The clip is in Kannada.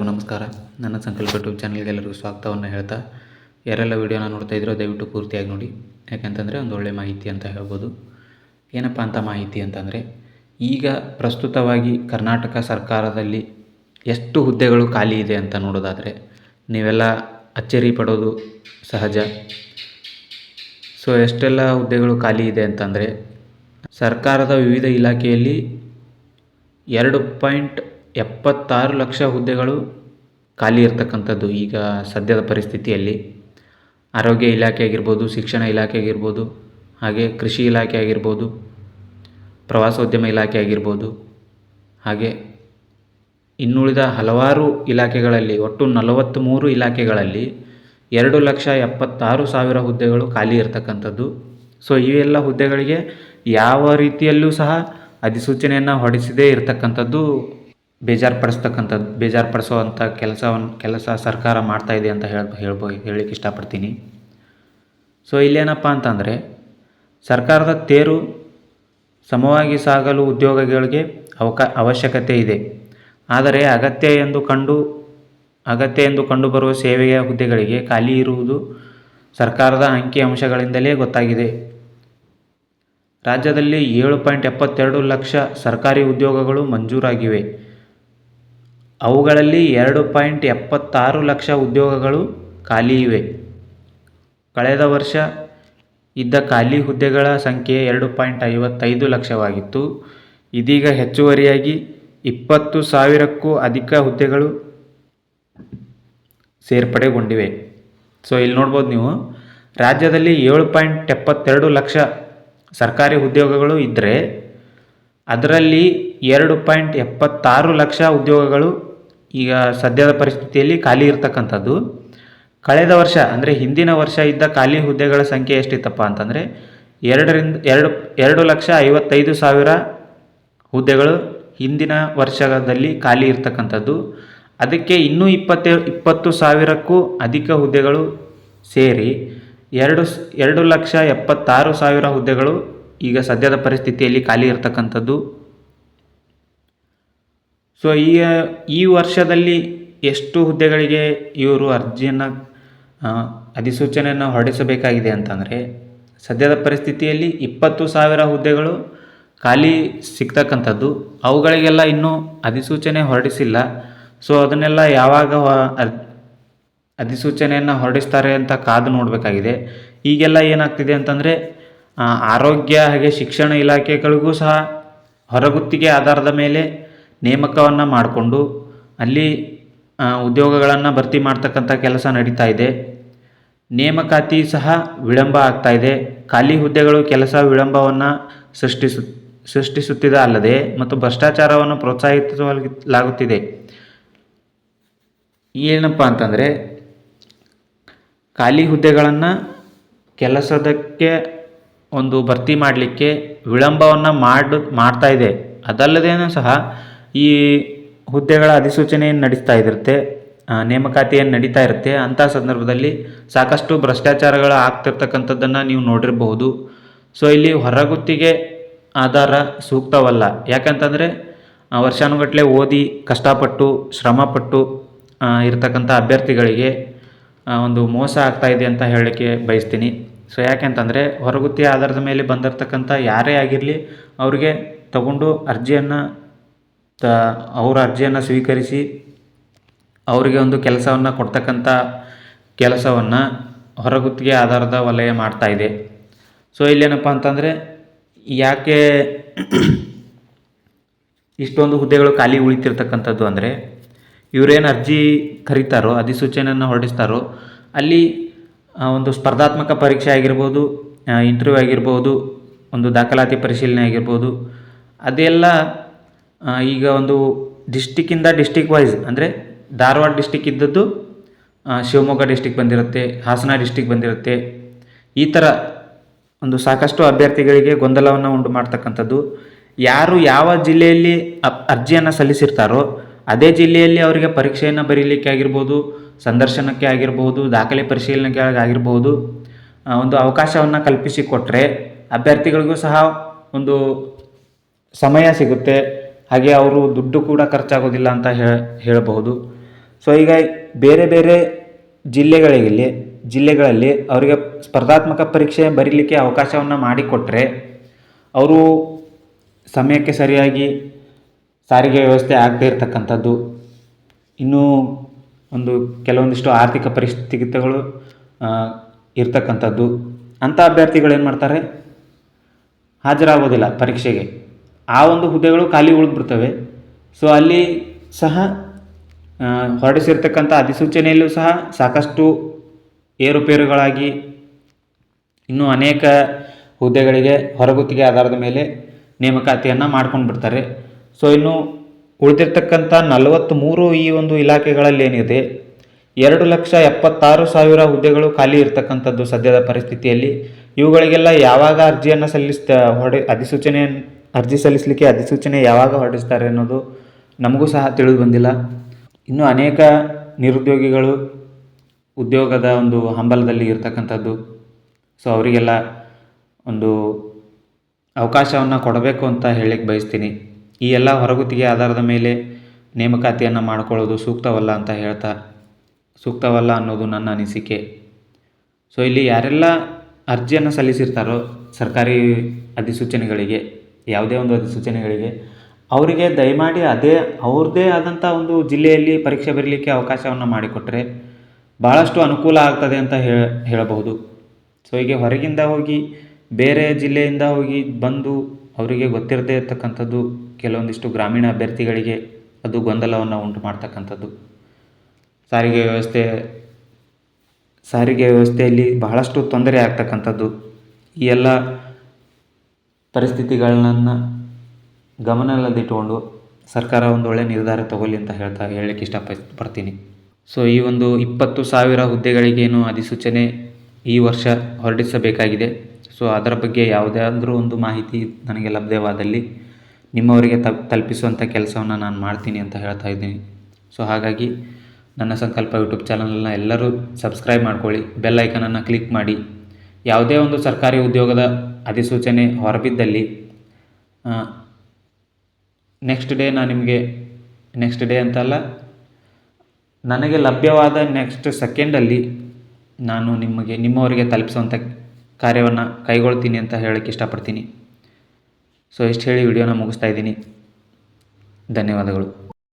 ನಮಸ್ಕಾರ. ನನ್ನ ಸಂಕಲ್ಪ ಯೂಟ್ಯೂಬ್ ಚಾನಲ್ಗೆ ಎಲ್ಲರಿಗೂ ಸ್ವಾಗತವನ್ನು ಹೇಳ್ತಾ, ಯಾರೆಲ್ಲ ವೀಡಿಯೋನ ನೋಡ್ತಾ ಇದ್ರೋ ದಯವಿಟ್ಟು ಪೂರ್ತಿಯಾಗಿ ನೋಡಿ. ಯಾಕೆಂತಂದರೆ ಒಂದು ಒಳ್ಳೆಯ ಮಾಹಿತಿ ಅಂತ ಹೇಳ್ಬೋದು. ಏನಪ್ಪ ಅಂತ ಮಾಹಿತಿ ಅಂತಂದರೆ, ಈಗ ಪ್ರಸ್ತುತವಾಗಿ ಕರ್ನಾಟಕ ಸರ್ಕಾರದಲ್ಲಿ ಎಷ್ಟು ಹುದ್ದೆಗಳು ಖಾಲಿ ಇದೆ ಅಂತ ನೋಡೋದಾದರೆ, ನೀವೆಲ್ಲ ಅಚ್ಚರಿ ಪಡೋದು ಸಹಜ. ಸೊ ಎಷ್ಟೆಲ್ಲ ಹುದ್ದೆಗಳು ಖಾಲಿ ಇದೆ ಅಂತಂದರೆ, ಸರ್ಕಾರದ ವಿವಿಧ ಇಲಾಖೆಯಲ್ಲಿ ಎರಡು ಪಾಯಿಂಟ್ ಎಪ್ಪತ್ತಾರು ಲಕ್ಷ ಹುದ್ದೆಗಳು ಖಾಲಿ ಇರ್ತಕ್ಕಂಥದ್ದು ಈಗ ಸದ್ಯದ ಪರಿಸ್ಥಿತಿಯಲ್ಲಿ. ಆರೋಗ್ಯ ಇಲಾಖೆ ಆಗಿರ್ಬೋದು, ಶಿಕ್ಷಣ ಇಲಾಖೆ ಆಗಿರ್ಬೋದು, ಹಾಗೆ ಕೃಷಿ ಇಲಾಖೆ ಆಗಿರ್ಬೋದು, ಪ್ರವಾಸೋದ್ಯಮ ಇಲಾಖೆ ಆಗಿರ್ಬೋದು, ಹಾಗೆ ಇನ್ನುಳಿದ ಹಲವಾರು ಇಲಾಖೆಗಳಲ್ಲಿ, ಒಟ್ಟು ನಲವತ್ತ್ಮೂರು ಇಲಾಖೆಗಳಲ್ಲಿ ಎರಡು ಲಕ್ಷ ಎಪ್ಪತ್ತಾರು ಸಾವಿರ ಹುದ್ದೆಗಳು ಖಾಲಿ ಇರತಕ್ಕಂಥದ್ದು. ಸೊ ಇವೆಲ್ಲ ಹುದ್ದೆಗಳಿಗೆ ಯಾವ ರೀತಿಯಲ್ಲೂ ಸಹ ಅಧಿಸೂಚನೆಯನ್ನು ಹೊರಡಿಸದೇ ಇರತಕ್ಕಂಥದ್ದು ಬೇಜಾರು ಪಡಿಸ್ತಕ್ಕಂಥದ್ದು ಬೇಜಾರು ಪಡಿಸೋವಂಥ ಕೆಲಸವನ್ನು ಕೆಲಸ ಸರ್ಕಾರ ಮಾಡ್ತಾ ಇದೆ ಅಂತ ಹೇಳ ಹೇಳ್ಬೋ ಹೇಳಲಿಕ್ಕೆ ಇಷ್ಟಪಡ್ತೀನಿ. ಸೊ ಇಲ್ಲೇನಪ್ಪ ಅಂತಂದರೆ, ಸರ್ಕಾರದ ತೇರು ಸಮವಾಗಿ ಸಾಗಲು ಉದ್ಯೋಗಗಳಿಗೆ ಅವಕ ಅವಶ್ಯಕತೆ ಇದೆ. ಆದರೆ ಅಗತ್ಯ ಎಂದು ಕಂಡು ಅಗತ್ಯ ಎಂದು ಕಂಡುಬರುವ ಸೇವೆಯ ಹುದ್ದೆಗಳಿಗೆ ಖಾಲಿ ಇರುವುದು ಸರ್ಕಾರದ ಅಂಕಿ ಅಂಶಗಳಿಂದಲೇ ಗೊತ್ತಾಗಿದೆ. ರಾಜ್ಯದಲ್ಲಿ ಏಳು ಪಾಯಿಂಟ್ ಎಪ್ಪತ್ತೆರಡು ಲಕ್ಷ ಸರ್ಕಾರಿ ಉದ್ಯೋಗಗಳು ಮಂಜೂರಾಗಿವೆ. ಅವುಗಳಲ್ಲಿ ಎರಡು ಪಾಯಿಂಟ್ ಎಪ್ಪತ್ತಾರು ಲಕ್ಷ ಉದ್ಯೋಗಗಳು ಖಾಲಿ ಇವೆ. ಕಳೆದ ವರ್ಷ ಇದ್ದ ಖಾಲಿ ಹುದ್ದೆಗಳ ಸಂಖ್ಯೆ ಎರಡು ಪಾಯಿಂಟ್ ಐವತ್ತೈದು ಲಕ್ಷವಾಗಿತ್ತು. ಇದೀಗ ಹೆಚ್ಚುವರಿಯಾಗಿ ಇಪ್ಪತ್ತು ಸಾವಿರಕ್ಕೂ ಅಧಿಕ ಹುದ್ದೆಗಳು ಸೇರ್ಪಡೆಗೊಂಡಿವೆ. ಸೊ ಇಲ್ಲಿ ನೋಡ್ಬೋದು ನೀವು, ರಾಜ್ಯದಲ್ಲಿ ಏಳು ಪಾಯಿಂಟ್ ಎಪ್ಪತ್ತೆರಡು ಲಕ್ಷ ಸರ್ಕಾರಿ ಉದ್ಯೋಗಗಳು ಇದ್ದರೆ ಅದರಲ್ಲಿ ಎರಡು ಪಾಯಿಂಟ್ ಎಪ್ಪತ್ತಾರು ಲಕ್ಷ ಉದ್ಯೋಗಗಳು ಈಗ ಸದ್ಯದ ಪರಿಸ್ಥಿತಿಯಲ್ಲಿ ಖಾಲಿ ಇರತಕ್ಕಂಥದ್ದು. ಕಳೆದ ವರ್ಷ, ಅಂದರೆ ಹಿಂದಿನ ವರ್ಷ ಇದ್ದ ಖಾಲಿ ಹುದ್ದೆಗಳ ಸಂಖ್ಯೆ ಎಷ್ಟಿತ್ತಪ್ಪ ಅಂತಂದರೆ ಎರಡರಿಂದ, ಎರಡು ಎರಡು ಲಕ್ಷ ಐವತ್ತೈದು ಸಾವಿರ ಹುದ್ದೆಗಳು ಹಿಂದಿನ ವರ್ಷದಲ್ಲಿ ಖಾಲಿ ಇರ್ತಕ್ಕಂಥದ್ದು. ಅದಕ್ಕೆ ಇನ್ನೂ ಇಪ್ಪತ್ತೇ, ಇಪ್ಪತ್ತು ಸಾವಿರಕ್ಕೂ ಅಧಿಕ ಹುದ್ದೆಗಳು ಸೇರಿ ಎರಡು ಎರಡು ಲಕ್ಷ ಎಪ್ಪತ್ತಾರು ಸಾವಿರ ಹುದ್ದೆಗಳು ಈಗ ಸದ್ಯದ ಪರಿಸ್ಥಿತಿಯಲ್ಲಿ ಖಾಲಿ ಇರ್ತಕ್ಕಂಥದ್ದು. ಸೊ ಈ ಈ ವರ್ಷದಲ್ಲಿ ಎಷ್ಟು ಹುದ್ದೆಗಳಿಗೆ ಇವರು ಅರ್ಜಿಯನ್ನು ಅಧಿಸೂಚನೆಯನ್ನು ಹೊರಡಿಸಬೇಕಾಗಿದೆ ಅಂತಂದರೆ, ಸದ್ಯದ ಪರಿಸ್ಥಿತಿಯಲ್ಲಿ ಇಪ್ಪತ್ತು ಸಾವಿರ ಹುದ್ದೆಗಳು ಖಾಲಿ ಸಿಗ್ತಕ್ಕಂಥದ್ದು, ಅವುಗಳಿಗೆಲ್ಲ ಇನ್ನೂ ಅಧಿಸೂಚನೆ ಹೊರಡಿಸಿಲ್ಲ. ಸೊ ಅದನ್ನೆಲ್ಲ ಯಾವಾಗ ಅಧಿಸೂಚನೆಯನ್ನು ಹೊರಡಿಸ್ತಾರೆ ಅಂತ ಕಾದು ನೋಡಬೇಕಾಗಿದೆ. ಈಗೆಲ್ಲ ಏನಾಗ್ತಿದೆ ಅಂತಂದರೆ ಆರೋಗ್ಯ ಹಾಗೆ ಶಿಕ್ಷಣ ಇಲಾಖೆಗಳಿಗೂ ಸಹ ಹೊರಗುತ್ತಿಗೆ ಆಧಾರದ ಮೇಲೆ ನೇಮಕವನ್ನು ಮಾಡಿಕೊಂಡು ಅಲ್ಲಿ ಉದ್ಯೋಗಗಳನ್ನು ಭರ್ತಿ ಮಾಡ್ತಕ್ಕಂಥ ಕೆಲಸ ನಡೀತಾ ಇದೆ. ನೇಮಕಾತಿ ಸಹ ವಿಳಂಬ ಆಗ್ತಾ ಇದೆ. ಖಾಲಿ ಹುದ್ದೆಗಳು ಕೆಲಸ ವಿಳಂಬವನ್ನು ಸೃಷ್ಟಿಸು, ಸೃಷ್ಟಿಸುತ್ತಿದೆ ಅಲ್ಲದೆ ಮತ್ತು ಭ್ರಷ್ಟಾಚಾರವನ್ನು ಪ್ರೋತ್ಸಾಹಿಸಲಾಗುತ್ತಿದೆ ಏನಪ್ಪ ಅಂತಂದರೆ, ಖಾಲಿ ಹುದ್ದೆಗಳನ್ನು ಕೆಲಸದಕ್ಕೆ ಒಂದು ಭರ್ತಿ ಮಾಡಲಿಕ್ಕೆ ವಿಳಂಬವನ್ನು ಮಾಡು, ಮಾಡ್ತಾ ಇದೆ. ಅದಲ್ಲದೇನೂ ಸಹ ಈ ಹುದ್ದೆಗಳ ಅಧಿಸೂಚನೆಯನ್ನು ನಡೆಸ್ತಾ ಇರುತ್ತೆ ನೇಮಕಾತಿಯನ್ನು ನಡೀತಾ ಇರುತ್ತೆ. ಅಂಥ ಸಂದರ್ಭದಲ್ಲಿ ಸಾಕಷ್ಟು ಭ್ರಷ್ಟಾಚಾರಗಳು ಆಗ್ತಿರ್ತಕ್ಕಂಥದ್ದನ್ನು ನೀವು ನೋಡಿರಬಹುದು. ಸೊ ಇಲ್ಲಿ ಹೊರಗುತ್ತಿಗೆ ಆಧಾರ ಸೂಕ್ತವಲ್ಲ. ಯಾಕಂತಂದರೆ ವರ್ಷಾನುಗಟ್ಟಲೆ ಓದಿ ಕಷ್ಟಪಟ್ಟು, ಶ್ರಮಪಟ್ಟು ಇರ್ತಕ್ಕಂಥ ಅಭ್ಯರ್ಥಿಗಳಿಗೆ ಒಂದು ಮೋಸ ಆಗ್ತಾ ಇದೆ ಅಂತ ಹೇಳಲಿಕ್ಕೆ ಬಯಸ್ತೀನಿ. ಸೊ ಯಾಕೆಂತಂದರೆ ಹೊರಗುತ್ತಿಗೆ ಆಧಾರದ ಮೇಲೆ ಬಂದಿರತಕ್ಕಂಥ ಯಾರೇ ಆಗಿರಲಿ, ಅವ್ರಿಗೆ ತಗೊಂಡು ಅರ್ಜಿಯನ್ನು ತ ಅವರ ಅರ್ಜಿಯನ್ನು ಸ್ವೀಕರಿಸಿ ಅವರಿಗೆ ಒಂದು ಕೆಲಸವನ್ನು ಕೊಡ್ತಕ್ಕಂಥ ಕೆಲಸವನ್ನು ಹೊರಗುತ್ತಿಗೆ ಆಧಾರದ ವಲಯ ಮಾಡ್ತಾಯಿದೆ ಸೊ, ಇಲ್ಲೇನಪ್ಪ ಅಂತಂದರೆ ಯಾಕೆ ಇಷ್ಟೊಂದು ಹುದ್ದೆಗಳು ಖಾಲಿ ಉಳಿತಿರ್ತಕ್ಕಂಥದ್ದು ಅಂದರೆ ಇವರೇನು ಅರ್ಜಿ ಕರೀತಾರೋ, ಅಧಿಸೂಚನೆಯನ್ನು ಹೊರಡಿಸ್ತಾರೋ, ಅಲ್ಲಿ ಒಂದು ಸ್ಪರ್ಧಾತ್ಮಕ ಪರೀಕ್ಷೆ ಆಗಿರ್ಬೋದು ಇಂಟರ್ವ್ಯೂ ಆಗಿರ್ಬೋದು, ಒಂದು ದಾಖಲಾತಿ ಪರಿಶೀಲನೆ ಆಗಿರ್ಬೋದು, ಅದೆಲ್ಲ ಈಗ ಒಂದು ಡಿಸ್ಟಿಕ್ಕಿಂದ ಡಿಸ್ಟಿಕ್ ವೈಸ್ ಅಂದರೆ ಧಾರವಾಡ ಡಿಸ್ಟಿಕ್ ಇದ್ದದ್ದು ಶಿವಮೊಗ್ಗ ಡಿಸ್ಟಿಕ್ ಬಂದಿರುತ್ತೆ, ಹಾಸನ ಡಿಸ್ಟಿಕ್ ಬಂದಿರುತ್ತೆ. ಈ ಥರ ಒಂದು ಸಾಕಷ್ಟು ಅಭ್ಯರ್ಥಿಗಳಿಗೆ ಗೊಂದಲವನ್ನು ಉಂಟು ಮಾಡ್ತಕ್ಕಂಥದ್ದು. ಯಾರು ಯಾವ ಜಿಲ್ಲೆಯಲ್ಲಿ ಅರ್ಜಿಯನ್ನು ಸಲ್ಲಿಸಿರ್ತಾರೋ, ಅದೇ ಜಿಲ್ಲೆಯಲ್ಲಿ ಅವರಿಗೆ ಪರೀಕ್ಷೆಯನ್ನು ಬರೀಲಿಕ್ಕೆ ಆಗಿರ್ಬೋದು, ಸಂದರ್ಶನಕ್ಕೆ ಆಗಿರ್ಬೋದು, ದಾಖಲೆ ಪರಿಶೀಲನೆಗೆ ಆಗಿರ್ಬೋದು ಒಂದು ಅವಕಾಶವನ್ನು ಕಲ್ಪಿಸಿಕೊಟ್ರೆ ಅಭ್ಯರ್ಥಿಗಳಿಗೂ ಸಹ ಒಂದು ಸಮಯ ಸಿಗುತ್ತೆ. ಹಾಗೆ ಅವರು ದುಡ್ಡು ಕೂಡ ಖರ್ಚಾಗೋದಿಲ್ಲ ಅಂತ ಹೇಳಬಹುದು. ಸೊ ಈಗ ಬೇರೆ ಬೇರೆ ಜಿಲ್ಲೆಗಳಲ್ಲಿ ಜಿಲ್ಲೆಗಳಲ್ಲಿ ಅವರಿಗೆ ಸ್ಪರ್ಧಾತ್ಮಕ ಪರೀಕ್ಷೆ ಬರೀಲಿಕ್ಕೆ ಅವಕಾಶವನ್ನು ಮಾಡಿಕೊಟ್ಟರೆ ಅವರು ಸಮಯಕ್ಕೆ ಸರಿಯಾಗಿ ಸಾರಿಗೆ ವ್ಯವಸ್ಥೆ ಆಗದೇ ಇರತಕ್ಕಂಥದ್ದು. ಇನ್ನೂ ಒಂದು ಕೆಲವೊಂದಿಷ್ಟು ಆರ್ಥಿಕ ಪರಿಸ್ಥಿತಿಗಳು ಇರ್ತಕ್ಕಂಥದ್ದು. ಅಂಥ ಅಭ್ಯರ್ಥಿಗಳು ಏನು ಮಾಡ್ತಾರೆ? ಹಾಜರಾಗೋದಿಲ್ಲ ಪರೀಕ್ಷೆಗೆ. ಆ ಒಂದು ಹುದ್ದೆಗಳು ಖಾಲಿ ಉಳಿದ್ಬಿಡ್ತವೆ. ಸೊ ಅಲ್ಲಿ ಸಹ ಹೊರಡಿಸಿರ್ತಕ್ಕಂಥ ಅಧಿಸೂಚನೆಯಲ್ಲೂ ಸಹ ಸಾಕಷ್ಟು ಏರುಪೇರುಗಳಾಗಿ ಇನ್ನೂ ಅನೇಕ ಹುದ್ದೆಗಳಿಗೆ ಹೊರಗುತ್ತಿಗೆ ಆಧಾರದ ಮೇಲೆ ನೇಮಕಾತಿಯನ್ನು ಮಾಡ್ಕೊಂಡು ಬಿಡ್ತಾರೆ. ಸೊ ಇನ್ನು ಉಳಿದಿರ್ತಕ್ಕಂಥ ನಲವತ್ತ್ಮೂರು ಈ ಒಂದು ಇಲಾಖೆಗಳಲ್ಲಿ ಏನಿದೆ, ಎರಡು ಲಕ್ಷ ಎಪ್ಪತ್ತಾರು ಸಾವಿರ ಹುದ್ದೆಗಳು ಖಾಲಿ ಇರ್ತಕ್ಕಂಥದ್ದು ಸದ್ಯದ ಪರಿಸ್ಥಿತಿಯಲ್ಲಿ. ಇವುಗಳಿಗೆಲ್ಲ ಯಾವಾಗ ಅರ್ಜಿಯನ್ನು ಸಲ್ಲಿಸ್ತಾ ಹೊಡೆ ಅಧಿಸೂಚನೆ ಅರ್ಜಿ ಸಲ್ಲಿಸಲಿಕ್ಕೆ ಅಧಿಸೂಚನೆ ಯಾವಾಗ ಹೊರಡಿಸ್ತಾರೆ ಅನ್ನೋದು ನಮಗೂ ಸಹ ತಿಳಿದು ಬಂದಿಲ್ಲ. ಇನ್ನು ಅನೇಕ ನಿರುದ್ಯೋಗಿಗಳು ಉದ್ಯೋಗದ ಒಂದು ಹಂಬಲದಲ್ಲಿ ಇರ್ತಕ್ಕಂಥದ್ದು. ಸೊ ಅವರಿಗೆಲ್ಲ ಒಂದು ಅವಕಾಶವನ್ನು ಕೊಡಬೇಕು ಅಂತ ಹೇಳಕ್ಕೆ ಬಯಸ್ತೀನಿ. ಈ ಎಲ್ಲ ಹೊರಗುತ್ತಿಗೆ ಆಧಾರದ ಮೇಲೆ ನೇಮಕಾತಿಯನ್ನು ಮಾಡಿಕೊಳ್ಳೋದು ಸೂಕ್ತವಲ್ಲ ಅಂತ ಹೇಳ್ತಾ, ಸೂಕ್ತವಲ್ಲ ಅನ್ನೋದು ನನ್ನ ಅನಿಸಿಕೆ. ಸೊ ಇಲ್ಲಿ ಯಾರೆಲ್ಲ ಅರ್ಜಿಯನ್ನು ಸಲ್ಲಿಸಿರ್ತಾರೋ ಸರ್ಕಾರಿ ಅಧಿಸೂಚನೆಗಳಿಗೆ ಯಾವುದೇ ಒಂದು ಅಧಿಸೂಚನೆಗಳಿಗೆ ಅವರಿಗೆ ದಯಮಾಡಿ ಅದೇ, ಅವ್ರದ್ದೇ ಆದಂಥ ಒಂದು ಜಿಲ್ಲೆಯಲ್ಲಿ ಪರೀಕ್ಷೆ ಬರೀಲಿಕ್ಕೆ ಅವಕಾಶವನ್ನು ಮಾಡಿಕೊಟ್ಟರೆ ಭಾಳಷ್ಟು ಅನುಕೂಲ ಆಗ್ತದೆ ಅಂತ ಹೇಳ ಹೇಳಬಹುದು. ಸೊ ಹೀಗೆ ಹೊರಗಿಂದ ಹೋಗಿ, ಬೇರೆ ಜಿಲ್ಲೆಯಿಂದ ಹೋಗಿ ಬಂದು ಅವರಿಗೆ ಗೊತ್ತಿರದೇ ಇರತಕ್ಕಂಥದ್ದು, ಕೆಲವೊಂದಿಷ್ಟು ಗ್ರಾಮೀಣ ಅಭ್ಯರ್ಥಿಗಳಿಗೆ ಅದು ಗೊಂದಲವನ್ನು ಉಂಟು ಮಾಡ್ತಕ್ಕಂಥದ್ದು. ಸಾರಿಗೆ ವ್ಯವಸ್ಥೆ, ಸಾರಿಗೆ ವ್ಯವಸ್ಥೆಯಲ್ಲಿ ಬಹಳಷ್ಟು ತೊಂದರೆ ಆಗ್ತಕ್ಕಂಥದ್ದು. ಈ ಎಲ್ಲ ಪರಿಸ್ಥಿತಿಗಳನ್ನು ಗಮನದಲ್ಲಿಟ್ಟುಕೊಂಡು ಸರ್ಕಾರ ಒಂದು ಒಳ್ಳೆಯ ನಿರ್ಧಾರ ತಗೊಳ್ಳಿ ಅಂತ ಹೇಳ್ತಾ ಹೇಳಲಿಕ್ಕೆ ಇಷ್ಟ ಪಡ್ತೀನಿ ಸೊ ಈ ಒಂದು ಇಪ್ಪತ್ತು ಸಾವಿರ ಹುದ್ದೆಗಳಿಗೇನು ಅಧಿಸೂಚನೆ ಈ ವರ್ಷ ಹೊರಡಿಸಬೇಕಾಗಿದೆ. ಸೊ ಅದರ ಬಗ್ಗೆ ಯಾವುದಾದ್ರೂ ಒಂದು ಮಾಹಿತಿ ನನಗೆ ಲಭ್ಯವಾದಲ್ಲಿ ನಿಮ್ಮವರಿಗೆ ತಲುಪಿಸುವಂಥ ಕೆಲಸವನ್ನು ನಾನು ಮಾಡ್ತೀನಿ ಅಂತ ಹೇಳ್ತಾ ಇದ್ದೀನಿ. ಸೊ ಹಾಗಾಗಿ ನನ್ನ ಸಂಕಲ್ಪ ಯೂಟ್ಯೂಬ್ ಚಾನಲನ್ನು ಎಲ್ಲರೂ ಸಬ್ಸ್ಕ್ರೈಬ್ ಮಾಡ್ಕೊಳ್ಳಿ, ಬೆಲ್ ಐಕನನ್ನು ಕ್ಲಿಕ್ ಮಾಡಿ. ಯಾವುದೇ ಒಂದು ಸರ್ಕಾರಿ ಉದ್ಯೋಗದ ಅಧಿಸೂಚನೆ ಹೊರಬಿದ್ದಲ್ಲಿ ನೆಕ್ಸ್ಟ್ ಡೇ ನಾನು ನಿಮಗೆ ನೆಕ್ಸ್ಟ್ ಡೇ ಅಂತಲ್ಲ ನನಗೆ ಲಭ್ಯವಾದ ನೆಕ್ಸ್ಟ್ ಸೆಕೆಂಡಲ್ಲಿ ನಾನು ನಿಮಗೆ, ನಿಮ್ಮವರಿಗೆ ತಲುಪಿಸುವಂಥ ಕಾರ್ಯವನ್ನು ಕೈಗೊಳ್ತೀನಿ ಅಂತ ಹೇಳೋಕ್ಕೆ ಇಷ್ಟಪಡ್ತೀನಿ. ಸೊ ಇಷ್ಟು ಹೇಳಿ ವಿಡಿಯೋನ ಮುಗಿಸ್ತಾ ಇದ್ದೀನಿ. ಧನ್ಯವಾದಗಳು.